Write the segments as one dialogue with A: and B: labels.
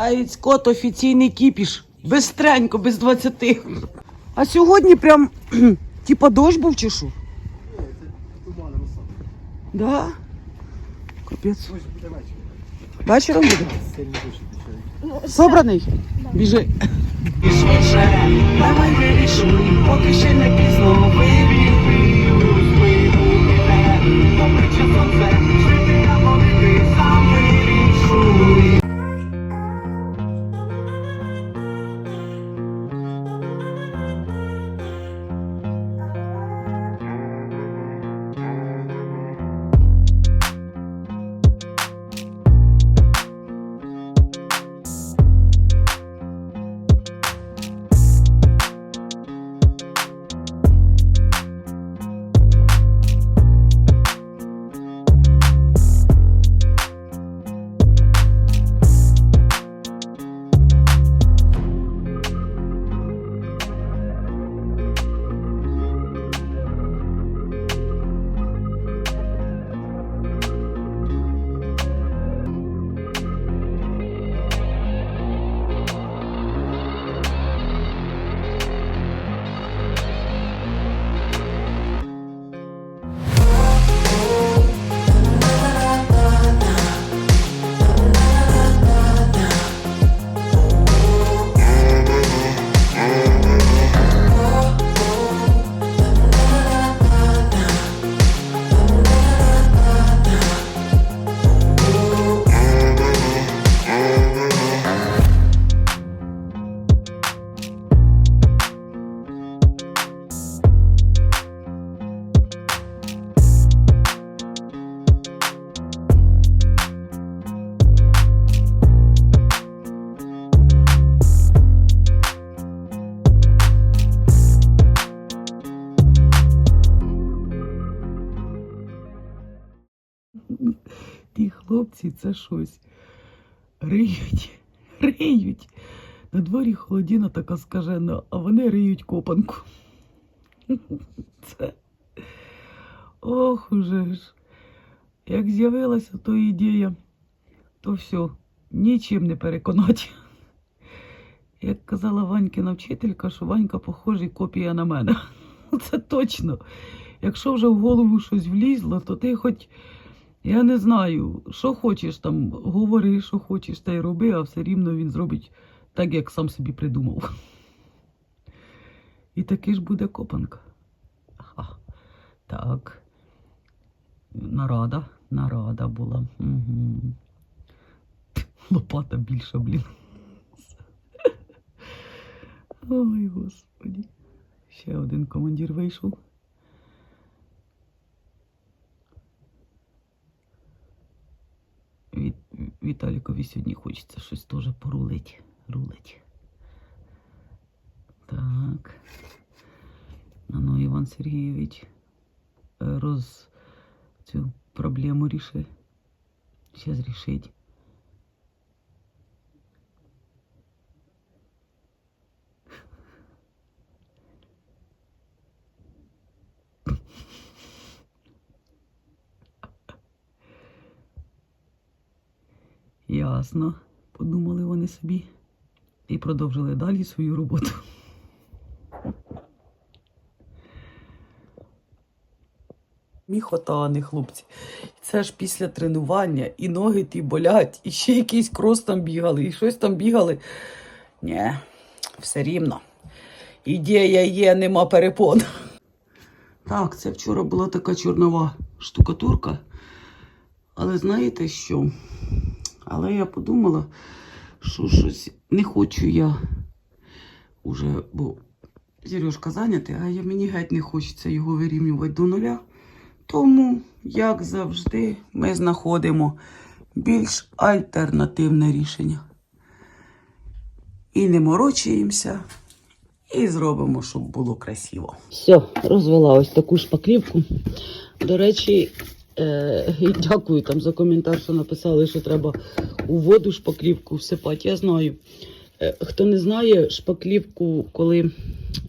A: Ай, скот офіційний кіпіш. Бистренько, без 20. А сьогодні прям типа дощ був чи що? Да? Капець. Вечором буде? Собраний? Біжи. Швидше, давай вирішуй, поки ще не пізно вибір. Обличчя сонце, Ті хлопці це щось. Риють, риють. На дворі холодіна така скажена, а вони риють копанку. Це. Ох уже ж. Як з'явилася то ідея, то все, нічим не переконати. Як казала Ванькина вчителька, що Ванька похожий копія на мене. Це точно. Якщо вже в голову щось влізло, то ти хоч, я не знаю, що хочеш там, говори, що хочеш, та й роби, а все рівно він зробить так, як сам собі придумав. І таки ж буде копанка. Ага. Так. Нарада, нарада була. Угу. Лопата більша, блін. Ой, господі. Ще один командир вийшов. Від, Віталікові сьогодні хочеться щось теж порулить. Рулить. Так. Ну, Іван Сергійович е, роз цю проблему ріши. Зараз рішить. Ясно, подумали вони собі і продовжили далі свою роботу. Міхота, а не хлопці. Це ж після тренування і ноги ті болять, і ще якийсь крос там бігали, і щось там бігали. Ні, все рівно. Ідея є, нема перепон. Так, це вчора була така чорнова штукатурка. Але знаєте що? Але я подумала, що щось не хочу я уже, бо Сережка зайнятий, а мені геть не хочеться його вирівнювати до нуля. Тому, як завжди, ми знаходимо більш альтернативне рішення. І не морочуємося, і зробимо, щоб було красиво. Все, розвела ось таку шпаклівку. До речі, і дякую там за коментар, що написали, що треба у воду шпаклівку всипати. Я знаю. Е, хто не знає, шпаклівку, коли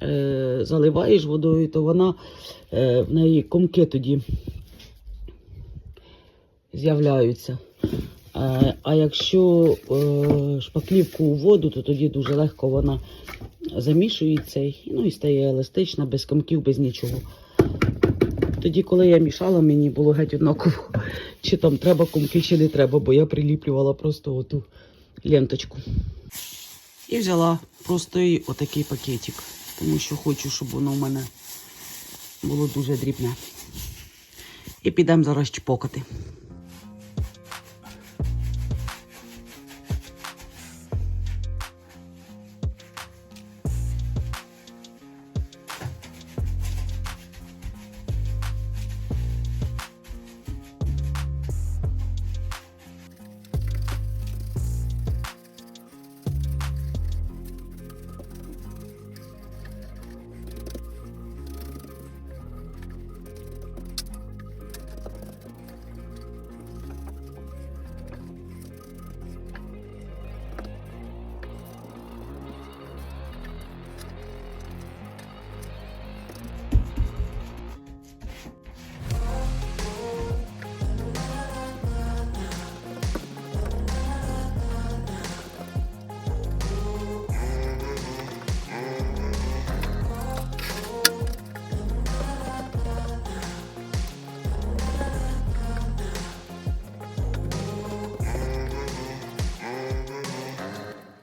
A: е, заливаєш водою, то вона е, в неї комки тоді з'являються. Е, А якщо е, шпаклівку у воду, то тоді дуже легко вона замішується ну, і стає еластична, без комків, без нічого. Тоді, коли я мішала, мені було геть однаково, чи там треба комки, чи не треба, бо я приліплювала просто оту ленточку. І взяла просто отакий пакетик, тому що хочу, щоб воно в мене було дуже дрібне. І підемо зараз чпокати.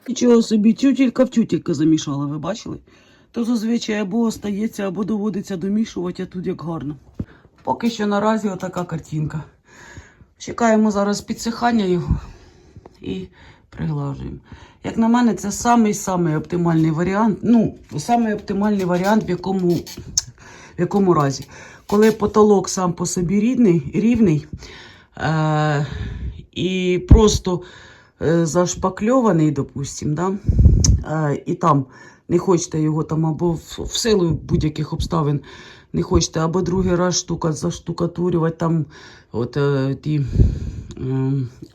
A: Нічого собі, тютілька в тютілька замішала, ви бачили? То зазвичай або остається, або доводиться домішувати, а тут як гарно. Поки що наразі отака картинка. Чекаємо зараз підсихання його і приглажуємо. Як на мене, це самий-самий оптимальний варіант. Ну, самий оптимальний варіант, в якому, в якому разі. Коли потолок сам по собі рідний, рівний е- і просто зашпакльований, допустим, да? е, і там не хочете його там або в, силу будь-яких обставин не хочете, або другий раз штука заштукатурювати там от е, ті,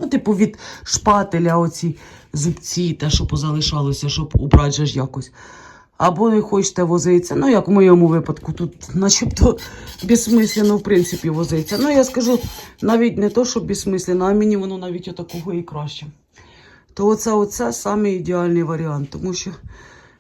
A: ну, типу від шпателя оці зубці, те, що позалишалося, щоб убрати же ж якось. Або не хочете возитися. Ну, як в моєму випадку, тут начебто безсмислено, в принципі, возиться. Ну, я скажу, навіть не то, що безсмислено, а мені воно навіть отакого і краще. То оце, оце саме ідеальний варіант, тому що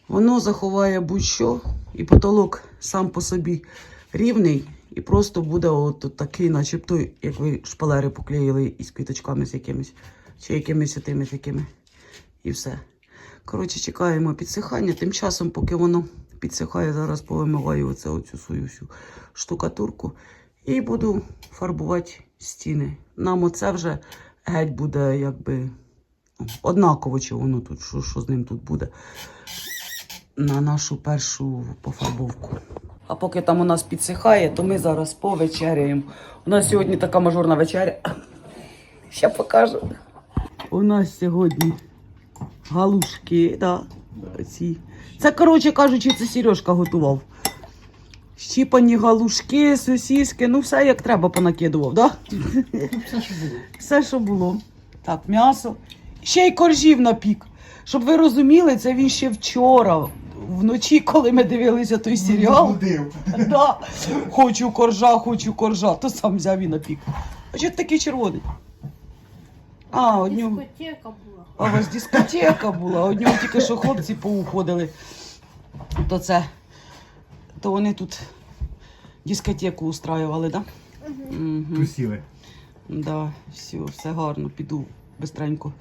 A: воно заховає будь-що, і потолок сам по собі рівний, і просто буде от, такий, начебто, як ви шпалери поклеїли із квіточками з якимись, чи якимись тими такими. І все. Коротше, чекаємо підсихання. Тим часом, поки воно підсихає, зараз повимиваю оце, оцю свою всю штукатурку і буду фарбувати стіни. Нам оце вже геть буде якби однаково, чи воно тут, що, що з ним тут буде. На нашу першу пофарбовку. А поки там у нас підсихає, то ми зараз повечеряємо. У нас сьогодні така мажорна вечеря. Ще покажу. У нас сьогодні галушки, да, ці. Це, коротше кажучи, це Сережка готував. Щіпані галушки, сосіски, ну все як треба понакидував, да?
B: Все, що було.
A: Все, що було. Так, м'ясо. Ще й коржів напік. Щоб ви розуміли, це він ще вчора, вночі, коли ми дивилися той серіал. Да. Хочу коржа, хочу коржа, то сам взяв і напік. А чого ти такий червоний? А, одню.
C: Дискотека була.
A: А у вас дискотека була, одні тільки що хлопці поуходили. То це. То вони тут дискотеку устраювали, так? Да? Угу.
B: Тусіли.
A: Да, все, все гарно, піду бистренько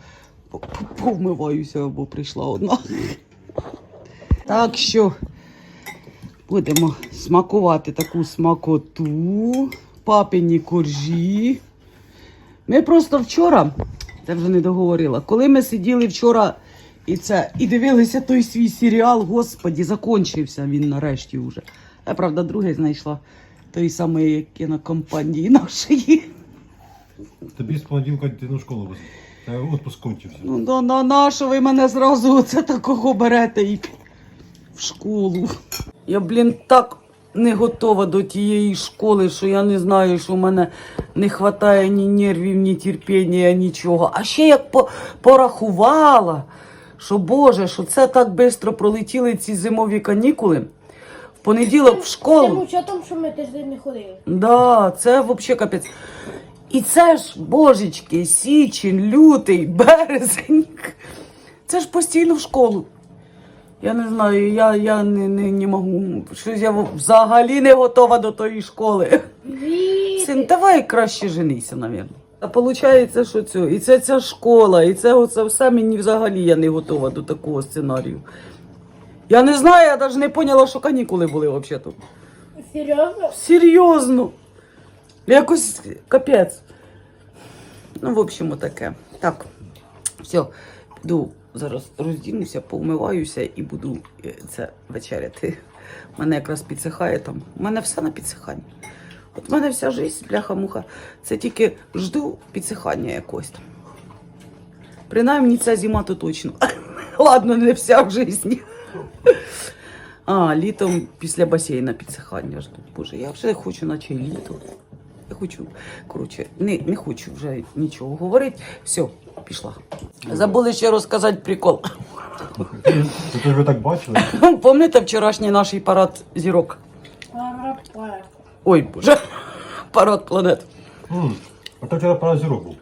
A: повмиваюся, бо прийшла одна. Так що будемо смакувати таку смакоту, папині коржі. Ми просто вчора, це вже не договорила, коли ми сиділи вчора і це, і дивилися той свій серіал, господі, закончився він нарешті вже. Я, правда, другий знайшла той самий кінокомпанії нашої.
B: Тобі з понеділка дитину школу везуть. Та отпуск кончився.
A: Ну, да, на, на що ви мене зразу оце такого берете і в школу? Я, блін, так не готова до тієї школи, що я не знаю, що в мене не вистачає ні нервів, ні терпіння, нічого. А ще як по, порахувала, що Боже, що це так швидко пролетіли ці зимові канікули. В понеділок в школу.
C: Це учетом, що ми тиждень не ходили.
A: Да, це взагалі капець. І це ж, божечки, січень, лютий, березень. Це ж постійно в школу. Я не знаю, я, я не, не, не можу. Щось я взагалі не готова до тої школи. Син, давай краще женися, навірно. А виходить, що це, і це ця школа, і це оце все мені взагалі я не готова до такого сценарію. Я не знаю, я навіть не поняла, що канікули були взагалі тут.
C: Серьезно?
A: Серйозно. Якось капець. Ну, в общем, таке. Так, все, піду зараз роздінуся, повмиваюся і буду е, це вечеряти. Мене якраз підсихає там. У мене все на підсиханні. От в мене вся життя, бляха-муха, це тільки жду підсихання якось там. Принаймні ця зима то точно. Ладно, не вся в житті. А, літом після басейна підсихання жду. Боже, я вже хочу наче літо. Я хочу, коротше, не, не хочу вже нічого говорити. Все, пішла. Забули ще розказати прикол.
B: Це вже так бачили?
A: Пам'ятаєте вчорашній наш парад зірок? Ой, боже, парад планет.
B: М, А то вчора пара зірок був.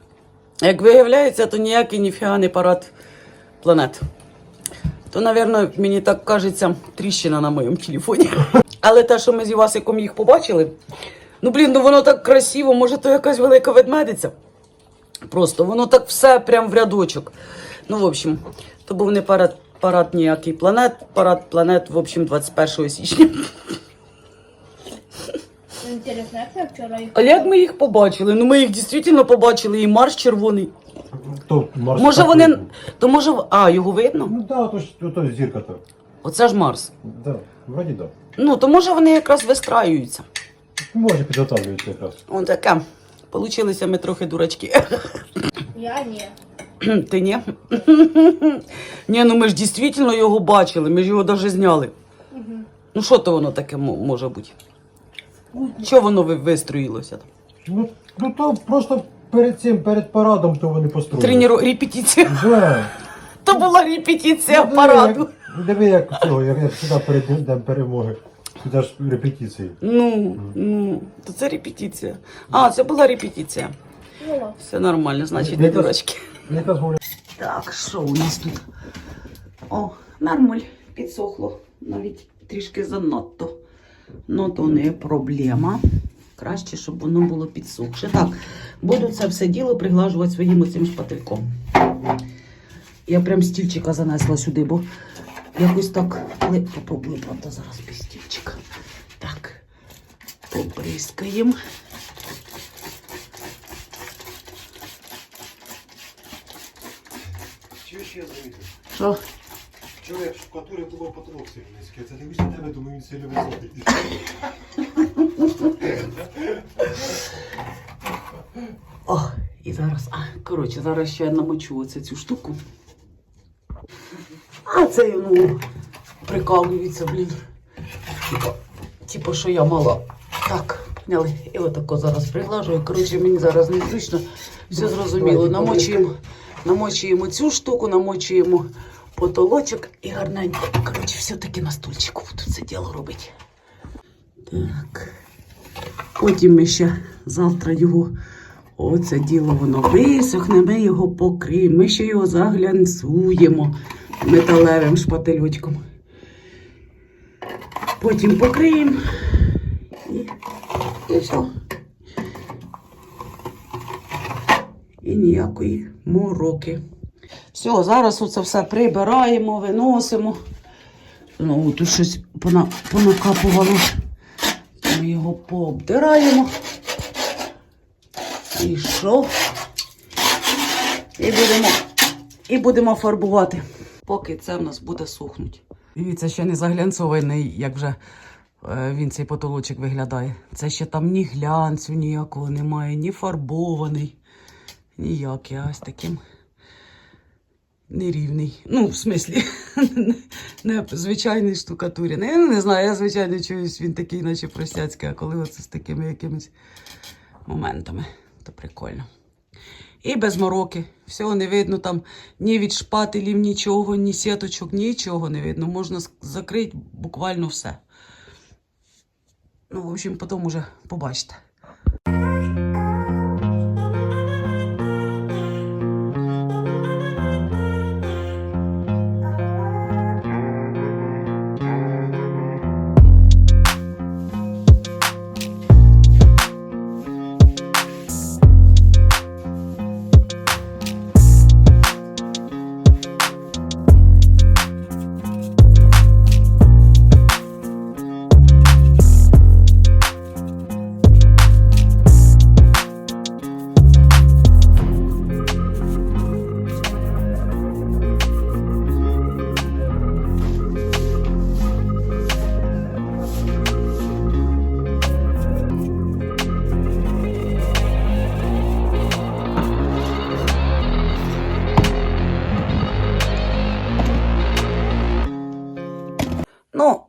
A: Як виявляється, то ніякий ніфіга не парад планет. То, напевно, мені так кажеться, тріщина на моєму телефоні. Але те, що ми з Івасиком їх побачили, ну блін, ну воно так красиво, може, то якась велика ведмедиця. Просто воно так все прям в рядочок. Ну, в общем, то був не парад, парад ніякий планет, парад планет, в общем, 21 січня.
C: Интересно, як я вчора їх...
A: А як ми їх побачили? Ну ми їх дійсно побачили, і марш червоний.
B: Хто Марс?
A: Може
B: так
A: вони.
B: видно?
A: То може. в- А, його видно?
B: Ну так, то ж то, то зірка то.
A: Оце ж Марс.
B: Да, вроді да.
A: Ну, то може вони якраз вистраюються.
B: Може підготовлюється якраз.
A: Он таке. Получилися ми трохи дурачки.
C: Я ні.
A: Ти ні? Ні, ну ми ж дійсно його бачили, ми ж його навіть зняли.
C: Угу.
A: Ну що то воно таке може бути? Чого воно ви- вистроїлося?
B: Ну, ну то просто перед цим, перед парадом, то вони построїли.
A: Треніру... Репетиція.
B: Да.
A: То була репетиція
B: Ну, диви,
A: параду.
B: як- Диви, як цього, як, як сюди перед Днем перемоги. Сюди ж репетиції.
A: Ну, ну, то це репетиція. А, це була репетиція. Все нормально, значить, не дурачки.
B: Якраз говорю,
A: Так, що у нас тут? О, нормаль, підсохло. Навіть трішки занадто. Ну, то не проблема. Краще, щоб воно було підсохше. Так, буду це все діло приглажувати своїм оцим шпательком. Я прям стільчика занесла сюди, бо якось так. Але попробую, правда, зараз без стільчика. Так, побризкаємо.
B: Чуєш, я замітив?
A: Що?
B: Вчора як в штукатурі було потолок сильно низький. Це дивлюся на тебе, думаю, він сильно високий.
A: О, і зараз, а, коротше, зараз ще я намочу оце цю штуку. А це ну, прикалується, блін. Типа, типа, що я мала. Так, поняли. І отако зараз приглажую. Коротше, мені зараз незручно. Все зрозуміло. Намочуємо, намочуємо цю штуку, намочуємо потолочок і гарненько. Коротше, все-таки на стульчику буду це діло робити. Так. Потім ми ще завтра його, оце діло воно висохне, ми його покриємо, ми ще його заглянцуємо металевим шпательочком. Потім покриємо і, і все. І ніякої мороки. Все, зараз оце все прибираємо, виносимо. Ну, тут щось пона, понакапувало. Ми його пообдираємо. І що? І будемо, і будемо фарбувати, поки це в нас буде сухнути. Дивіться, ще не заглянцований, як вже е, він цей потолочок виглядає. Це ще там ні глянцю ніякого немає, ні фарбований, ніякий, а ось таким нерівний. Ну, в смислі, не звичайний штукатурі. Я не знаю, я звичайно чуюсь, він такий, наче простяцький, а коли оце з такими якимись моментами, то прикольно. І без мороки. Всього не видно там ні від шпателів, нічого, ні сіточок, нічого не видно. Можна закрити буквально все. Ну, в общем, потім уже побачите.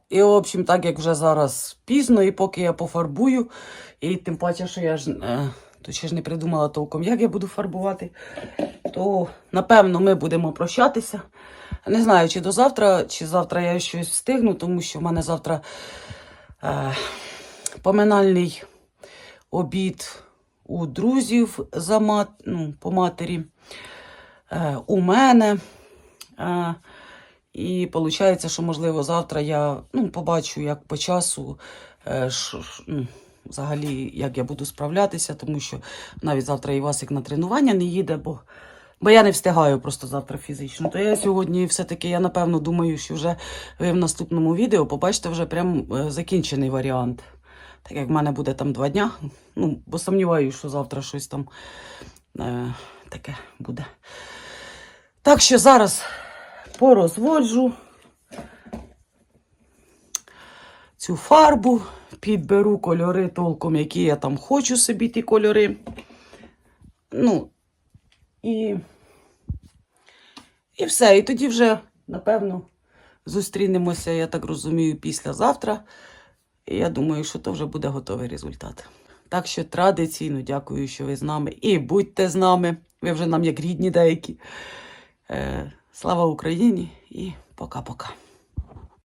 A: І, в общем, так як вже зараз пізно, і поки я пофарбую, і тим паче, що я ж е, то ще ж не придумала толком, як я буду фарбувати, то напевно ми будемо прощатися. Не знаю, чи до завтра, чи завтра я щось встигну, тому що в мене завтра е, поминальний обід у друзів за мат, ну, по матері, е, у мене. Е, і виходить, що, можливо, завтра я ну, побачу, як по часу, е, ш- ну, взагалі, як я буду справлятися, тому що навіть завтра Івасик на тренування не їде, бо, бо я не встигаю просто завтра фізично. То я сьогодні все-таки, я напевно думаю, що вже ви в наступному відео побачите вже прям е, закінчений варіант. Так як в мене буде там два дня. Ну, бо сумніваюся, що завтра щось там е, таке буде. Так що зараз порозводжу цю фарбу, підберу кольори толком, які я там хочу собі ті кольори. Ну, і, і все. І тоді вже, напевно, зустрінемося, я так розумію, післязавтра. І я думаю, що то вже буде готовий результат. Так що традиційно дякую, що ви з нами. І будьте з нами. Ви вже нам як рідні деякі. Е, слава Україні і пока-пока.